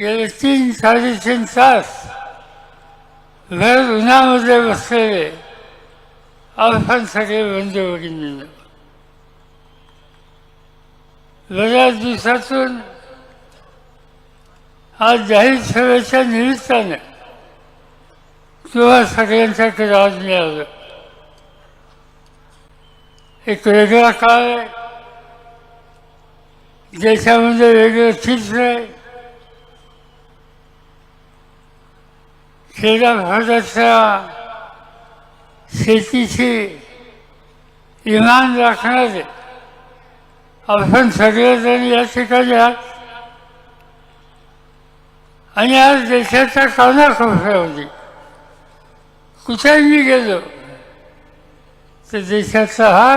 गेले तीन साडेतीन तास घर उन्हामध्ये बसलेले आपण सगळे बंधू भगिनींना बऱ्याच दिवसातून आज जाहीर सभेच्या निमित्ताने किंवा सगळ्यांच्याकडे राज मिळालं एक वेगळा काळ आहे देशामध्ये वेगळं चित्र आहे खेड्या भागाच्या शेतीची इमान राखणारे आपण सगळेजण या ठिकाणी आहात. आणि आज देशाच्या कानाकोपऱ्यामध्ये कुठेही गेलो तर देशाचा हा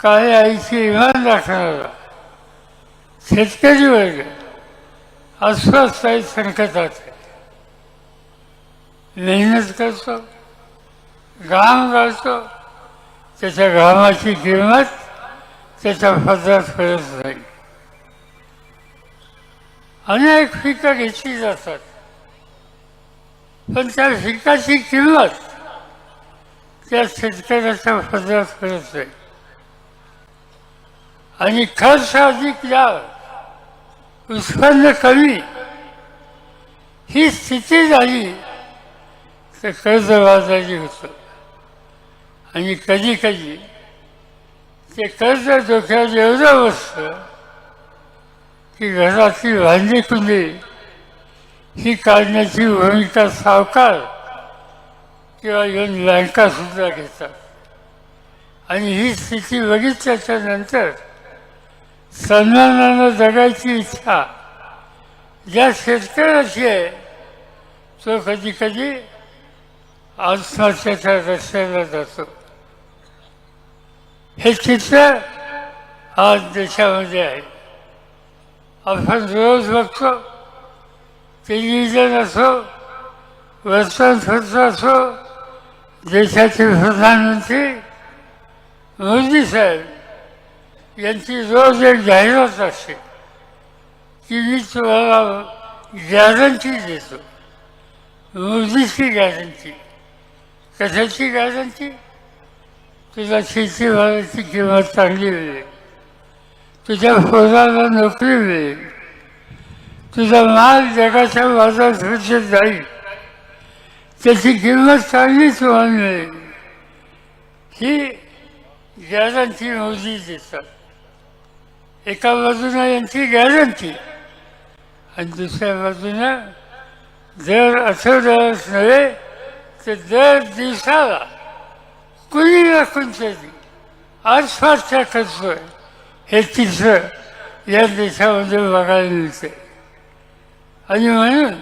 काही आईची इमान राखणारा शेतकरी वर्ग अस्वस्थ आहे संकटात आहे. मेहनत करतो घाम घालतो त्याच्या घामाची किंमत त्याच्या फजात कळत नाही अनेक पिकं घेतली जातात पण त्या पिकाची किंमत त्या शेतकऱ्याच्या फजात कळत नाही आणि खर्च अधिक या उत्पन्न कमी ही स्थिती झाली तर वाजायचे होतं. आणि कधी कधी ते कर्ज डोक्यात एवढं बसतं की घरातली भांडी कुंडी ही काढण्याची भूमिका सावकार किंवा येऊन बँकासुद्धा घेतात. आणि ही स्थिती बघितल्याच्या नंतर सन्मानानं जगायची इच्छा ज्या शेतकऱ्याची आहे तो कधी कधी आत्महत्येच्या रस्त्याला जातो हे चित्र आज देशामध्ये आहे. आपण रोज बघतो टेलिव्हिजन असो वर्तमानपत्र असो देशाचे प्रधानमंत्री मोदी साहेब यांची रोज एक जाहिरात असते. की मी तुम्हाला गॅरंटी देतो. मोदीची गॅरंटी. कशाची गॅरंटी? तुझ्या शेतीमालाची किंमत चांगली मिळेल तुझ्या पोराला नोकरी मिळेल. तुझा माल जगाच्या बाजारात सुरक्षित जाईल. त्याची किंमत चांगली तुम्हाला मिळेल. ही गॅरंटी मोदी देतात. एका बाजूनं यांची गॅरंटी आणि दुसऱ्या बाजूनं दर असं नव्हे तर दर दिवसाला कुणी ना कोणतरी आसपासच्या तत्व हे चित्र या देशामध्ये बघायला मिळते आणि म्हणून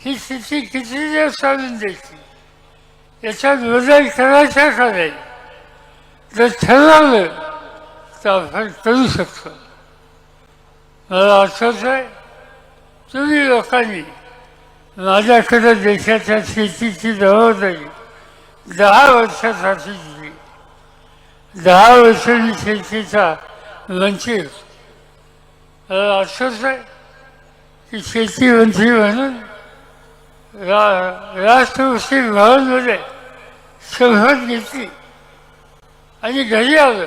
ही स्थिती किती दिवस चालून द्यायची याच्यात बदल करायचा का नाही? जर ठरवलं तर आपण करू शकतो. मला आठवत आहे तुम्ही लोकांनी माझ्याकडं देशाच्या शेतीची जबाबदारी दहा वर्षासाठी दिली. दहा वर्षांनी शेतीचा वंचित असंच आहे की शेती वंचित म्हणून रा राष्ट्रपती भवनमध्ये शपथ घेतली. आणि घरी आलं.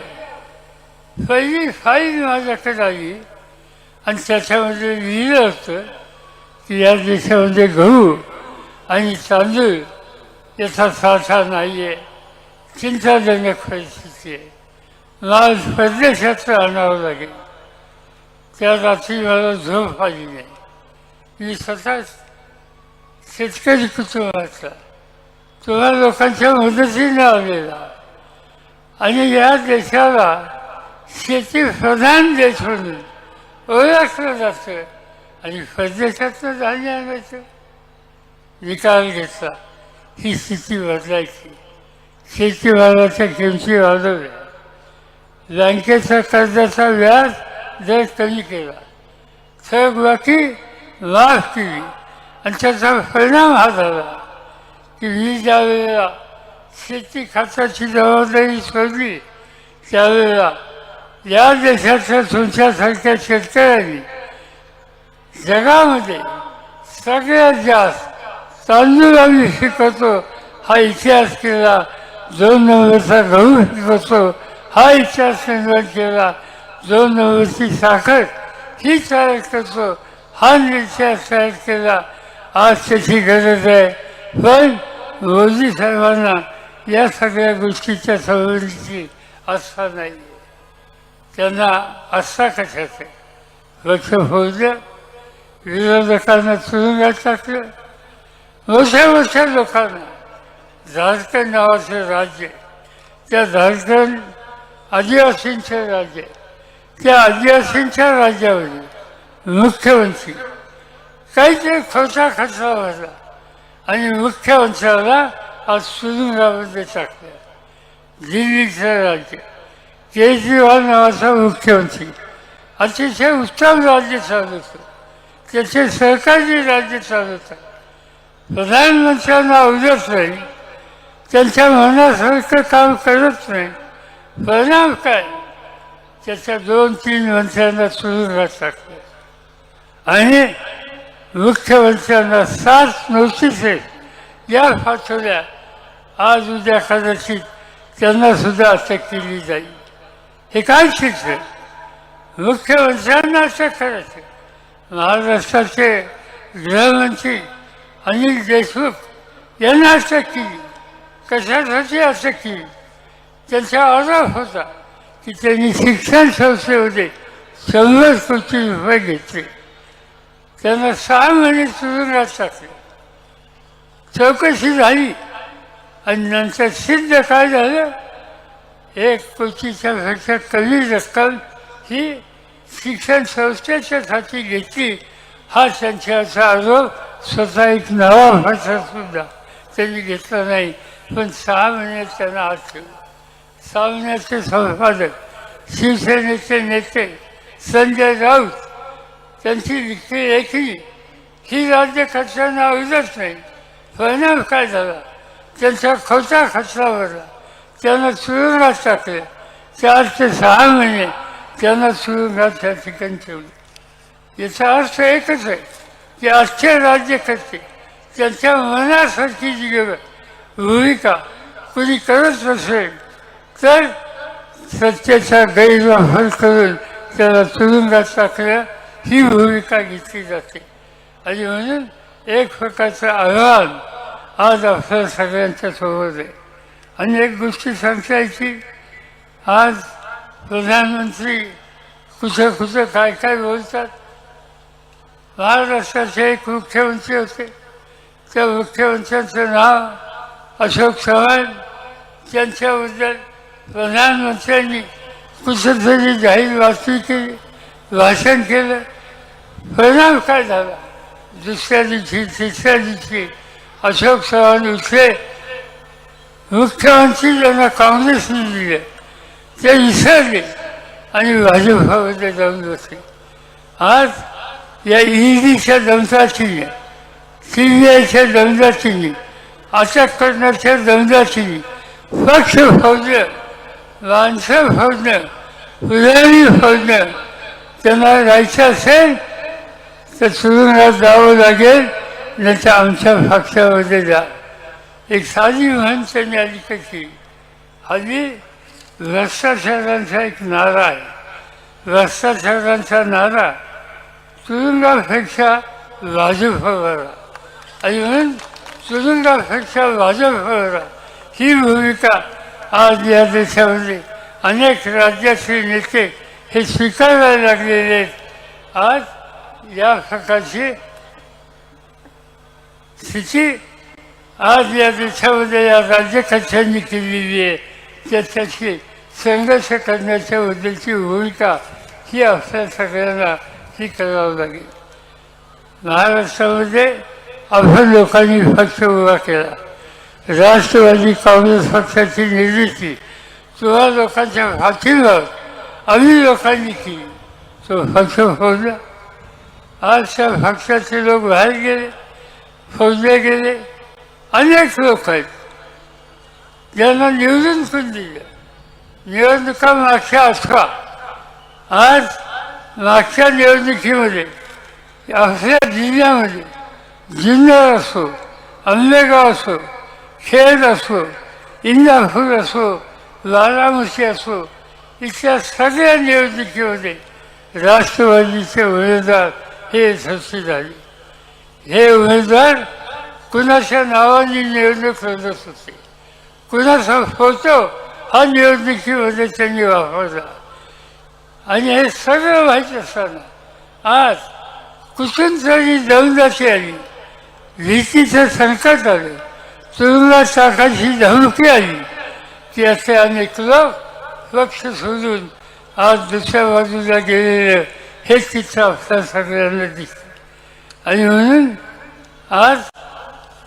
पहिली फाईल माझ्याकडे आली. आणि त्याच्यामध्ये लिहिलं होतं की या देशामध्ये गहू आणि तांदूळ याचा साठा नाही आहे चिंताजनक परिस्थिती आहे मला परदेशात आणावं लागेल. त्या रात्री मला झोप आली नाही. मी स्वतः शेतकरी कुटुंबाचा तुम्हा लोकांच्या मदतीने आलेला. आणि या देशाला शेती प्रधान देश म्हणून ओळखलं जातं. आणि परदेशातनं धान्य आणायचं. निकाल घेतला. ही स्थिती बदलायची. शेतीमालाच्या किमती वाढवल्या. बँकेच्या कर्जाचा व्याज दर कमी केला. थक बाकी माफ केली. आणि त्याचा परिणाम हा झाला की मी ज्यावेळेला शेती खात्याची जबाबदारी सोडली. त्यावेळेला या देशाच्या तुमच्यासारख्या शेतकऱ्यांनी जगामध्ये सगळ्यात जास्त तांदूळ आम्ही शिकवतो हा इतिहास केला. दोन नंबरचा गहू शिकवतो हा इतिहास निर्माण केला. दोन नंबरची साखर ही तयार करतो हा इतिहास तयार केला. आज त्याची गरज आहे. पण मोदी साहेबांना या सगळ्या गोष्टीच्या संबंधीची आस्था नाही त्यांना आस्था कशाचं लक्ष फोडलं विरोधकांना तुरुंगात टाकलं मोठ्या मोठ्या लोकांना झारखंड नावाचं राज्य त्या झारखंड आदिवासींचं राज्य त्या आदिवासींच्या राज्यामध्ये मुख्यमंत्री काहीतरी खोटा खर्चा भरला आणि मुख्यमंत्र्याला आज तुरुंगामध्ये टाकलं दिल्लीचं राज्य केजरीवाल नावाचा मुख्यमंत्री अतिशय उत्तम राज्य चालवतो त्याचे सरकारी राज्य चालवतात. प्रधानमंत्र्यांना आवडत नाही त्यांच्या मनासारखं काम करत नाही. परिणाम काय? त्याच्या दोन तीन मंत्र्यांना तुरुंगात टाकले आणि मुख्यमंत्र्यांना सात नोटिसेस या पाठवल्या. आज उद्या कदाचित त्यांना सुद्धा अटक केली जाईल. हे काय शिक्षण मुख्यमंत्र्यांना अटक करायचं. महाराष्ट्राचे गृहमंत्री अनिल देशमुख यांना अटक केली कशासाठी अटक केली त्यांचा आरोप होता की त्यांनी शिक्षण संस्थेमध्ये शंभर कोटी रुपये घेतले. त्यांना सहा महिने तुरुंगात टाकले. चौकशी झाली आणि नंतर सिद्ध काय झालं? एक कोटीच्या पेक्षा कमी रक्कम ही शिक्षण संस्थेच्यासाठी घेतली. हा त्यांच्याचा आरोप स्वतः एक नवा भाषा सुद्धा त्यांनी घेतला नाही. पण सहा महिन्यात त्यांना आज ठेवला सहा महिन्याचे संपादक शिवसेनेचे नेते संजय राऊत त्यांची लिखी लेखी ही राज्यकर्त्यांना आवडत नाही. परिणाम काय झाला? त्यांचा खोटा खचला भरला त्यांना सुरुवात टाकले. चार ते सहा महिने त्यांना तुरुंगात त्या ठिकाणी ठेवली. याचा अर्थ एकच आहे की आजचे राज्यकर्ते त्यांच्या मनासारखी जी ग- भूमिका कुणी करत नसेल तर सत्तेचा गैरवापर करून त्याला तुरुंगात टाकल्या ही भूमिका घेतली जाते. आणि म्हणून एक प्रकारचं आव्हान आज आपल्या सगळ्यांच्या सोबत आहे. आणि एक गोष्टी सांगता येतील आज प्रधानमंत्री कुठं कुठं काय काय बोलतात? महाराष्ट्राचे एक मुख्यमंत्री होते. त्या मुख्यमंत्र्यांचं नाव अशोक चव्हाण. त्यांच्याबद्दल प्रधानमंत्र्यांनी कुठंतरी जाहीर बातमी केली भाषण केलं. परिणाम काय झाला? दुसऱ्या दिवशी तिसऱ्या दिवशी अशोक चव्हाण उठले. मुख्यमंत्री ज्यांना काँग्रेसने दिले ते विसरले आणि भाजपामध्ये जाऊन बसले आज या ईडीच्या दमदाटीने सी बी आयच्या दमदाटीने अटक करण्याच्या दमदाटीने पक्ष फोडणं माणसं फोडणं पुजारी फोडणं त्यांना राहायचं असेल तर तुरुंगात जावं लागेल नाही तर आमच्या पक्षामध्ये जा. एक साधी म्हण त्यांनी आली कशी? हल्ली भ्रष्टाचारांचा एक नारा आहे. भ्रष्टाचारांचा नारा तुरुंगापेक्षा भाजपवर आणि म्हणून तुरुंगापेक्षा भाजपवर ही भूमिका आज या देशामध्ये अनेक राज्याचे नेते हे स्वीकारायला लागलेले आहेत. आज या प्रकारची स्थिती आज या देशामध्ये या राज्यकक्षांनी केलेली आहे. त्याच्याशी संघर्ष करण्याच्या बद्दलची भूमिका ही आपल्या सगळ्यांना ती करावं लागेल. महाराष्ट्रामध्ये आपण लोकांनी पक्ष उभा केला. राष्ट्रवादी काँग्रेस पक्षाची निर्मिती किंवा लोकांच्या पाठीवर आम्ही लोकांनी केली. तो पक्ष फोडला आज त्या पक्षाचे लोक बाहेर गेले फोडले गेले. अनेक लोक आहेत. ज्यांना निवडून पण दिलं? निवडणुका मागच्या अठरा आज मागच्या निवडणुकीमध्ये आपल्या जिल्ह्यामध्ये जिन्नर असो आंबेगाव असो खेड असो इंदापूर असो बारामती असो इथल्या सगळ्या निवडणुकीमध्ये राष्ट्रवादीचे उमेदवार हे यशस्वी झाले हे उमेदवार कुणाच्या नावाने निवडणूक लढत होते? कुणाचा फोटो हा निवडणुकीमध्ये त्यांनी वापरला आणि हे सगळं माहीत असताना आज कुठून तरी दौलती आली भीतीचं संकट आलं तुरुंगात टाकायची धमकी आली की असे अनेक लोक लक्ष सोडून आज दुसऱ्या बाजूला गेलेलं हे चित्र आपल्या सगळ्यांना दिसतं आणि म्हणून आज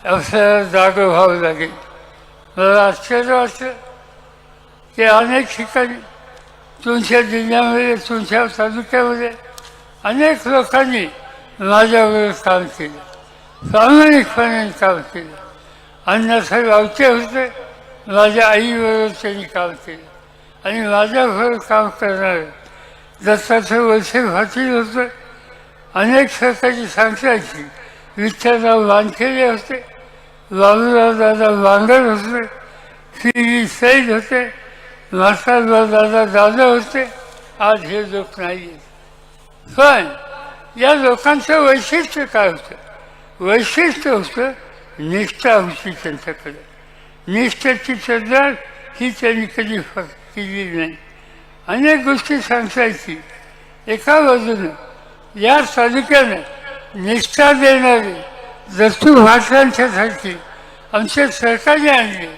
आपल्याला जागं व्हावं लागेल मला आश्चर्य वाटतं ते अनेक ठिकाणी तुमच्या जिल्ह्यामध्ये तुमच्या तालुक्यामध्ये अनेक लोकांनी माझ्यावर काम केलं. प्रामाणिकपणे काम केलं. अण्णासाहेब आवते होते माझ्या आईबरोबर त्यांनी काम केलं. आणि माझ्याबरोबर काम करणारे दत्ताचं वळसे पाटील होतं अनेक सरकारी सांगतायची विठ्ठलराव वानखेडे होते बाबूराव दादा वांगर होते श्री सैद होते मास्टरराव दादा दादा होते आज हे लोक नाही पण या लोकांचं वैशिष्ट्य काय होतं? वैशिष्ट्य होतं निष्ठा होती त्यांच्याकडे. निष्ठेची चर्चा ही त्यांनी कधी फक्त केली नाही. अनेक गोष्टी सांगतायची एका बाजूनं या तालुक्यानं निष्ठा देणारे दस्तू भाषांच्यासाठी आमच्या सरकारने आणले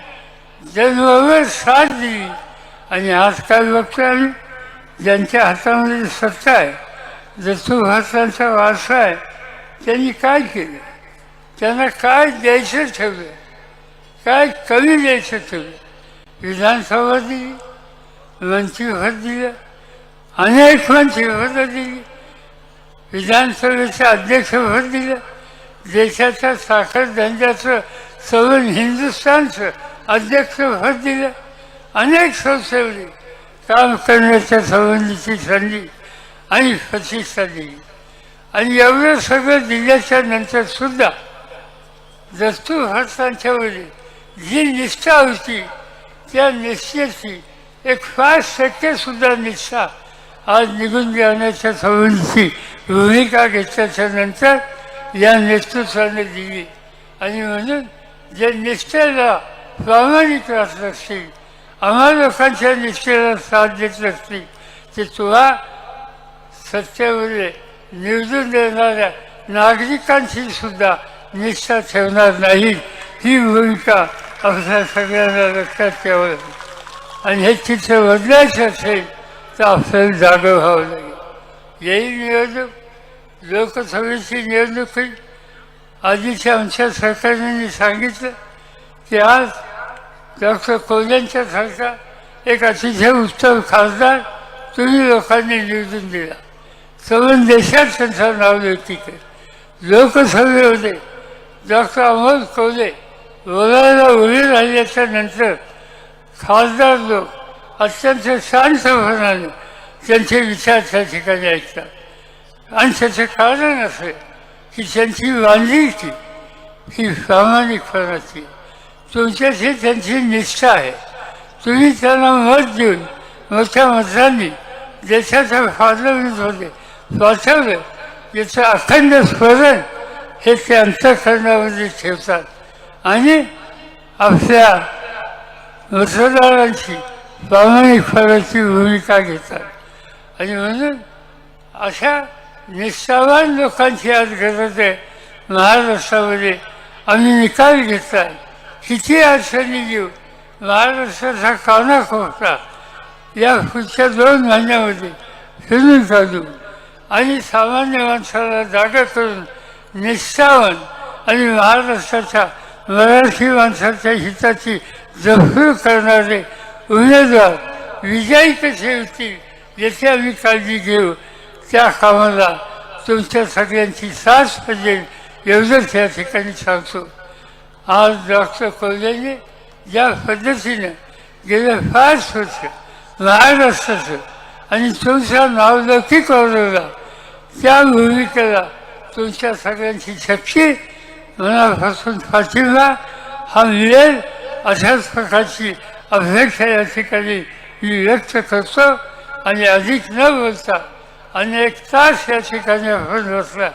जन्मवर साथ दिली आणि आज काय बघतो आम्ही ज्यांच्या हातामध्ये सत्ता आहे दस्तू भाषांचा वारसा आहे त्यांनी काय केलं? त्यांना काय द्यायचं ठेवलं काय कमी द्यायचं ठेवलं विधानसभा दिली मंत्रिपद दिलं अनेक मंत्रिपदं दिली विधानसभेचं अध्यक्षपद दिलं देशाच्या साखर धंद्याचं सवर्ण हिंदुस्थानचं अध्यक्षपद दिलं अनेक संस्थेवरी काम करण्याच्या संबंधीची संधी आणि प्रतिष्ठा दिली आणि एवढं सगळं दिल्याच्या नंतर सुद्धा दस्तू जी निष्ठा होती त्या निष्ठेची एक पाच टक्केसुद्धा निष्ठा आज निघून जाण्याच्या संबंधीची भूमिका घेतल्याच्या नंतर या नेतृत्वाने दिली. आणि म्हणून जे निष्ठेला प्रामाणिक राहत असतील आम्हा लोकांच्या निष्ठेला साथ देत असतील ते तुला सत्तेमध्ये निवडून देणाऱ्या नागरिकांची सुद्धा निष्ठा ठेवणार नाही. ही भूमिका आपल्या सगळ्यांना लक्षात ठेवावी लागेल. आणि हे चित्र बदलायचं असेल तर आपल्याला जागं व्हावं लागेल. येईल निवडणूक लोकसभेची निवडणूक होईल. आधीच्या आमच्या सरकारने सांगितलं की आज डॉक्टर कोल्यांच्या सारखा एक अतिशय उत्तम खासदार तुम्ही लोकांनी निवडून दिला सगळं देशात त्यांचं नाव लौकिक आहे लोकसभेमध्ये डॉक्टर अमोल कोल्हे बोलायला उभे राहिल्याच्या नंतर खासदार लोक अत्यंत शांतपणाने त्यांचे विचार त्या ठिकाणी ऐकतात आणि त्याचं कारण असं की त्यांची बांधिलकी ही प्रामाणिकपणाची तुमच्याशी त्यांची निष्ठा आहे. तुम्ही त्यांना मत देऊन मोठ्या मतांनी देशाच्या होते. वाचवलं याचं अखंड स्मरण हे ते अंतःकरणामध्ये ठेवतात. आणि आपल्या मतदारांची प्रामाणिकपणाची भूमिका घेतात. आणि म्हणून अशा निष्ठावान लोकांची आज गरज आहे. महाराष्ट्रामध्ये आम्ही निकाल घेतला किती अडचणी घेऊ महाराष्ट्राचा कानाकोपरा या पुढच्या दोन महिन्यामध्ये फिरून काढू आणि सामान्य माणसाला जागा करून निष्ठावन आणि महाराष्ट्राच्या मराठी माणसाच्या हिताची जखूर करणारे उमेदवार विजयी कसे होतील याची आम्ही काळजी घेऊ. त्या कामाला तुमच्या सगळ्यांची साथ पाहिजे एवढंच या ठिकाणी सांगतो. आज डॉक्टर कोल्हेने ज्या पद्धतीनं गेले पाच वर्ष महाराष्ट्राचं आणि तुमचा नावलौकिक वाढवला त्या भूमिकेला तुमच्या सगळ्यांची शक्ती मनापासून पाठिंबा हा मिळेल अशाच प्रकारची अपेक्षा या ठिकाणी मी व्यक्त करतो. आणि अधिक न बोलता अनेक तास या ठिकाणी आपण बसला.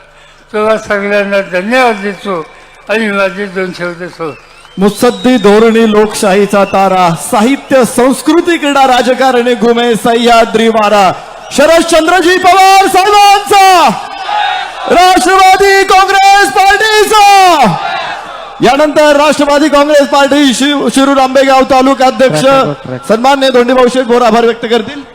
तेव्हा सगळ्यांना धन्यवाद देतो. आणि माझे दोन शब्द सोडतो मुत्सद्दी धोरणी लोकशाहीचा तारा साहित्य संस्कृती क्रीडा राजकारणी घुमे सह्याद्री वारा. शरदचंद्रजी पवार साहेबांचा. राष्ट्रवादी काँग्रेस पार्टीचा. यानंतर राष्ट्रवादी काँग्रेस पार्टी शि- शिरूर आंबेगाव तालुका अध्यक्ष सन्मान्य धोंडीभाऊ शेठ बोर आभार व्यक्त करतील.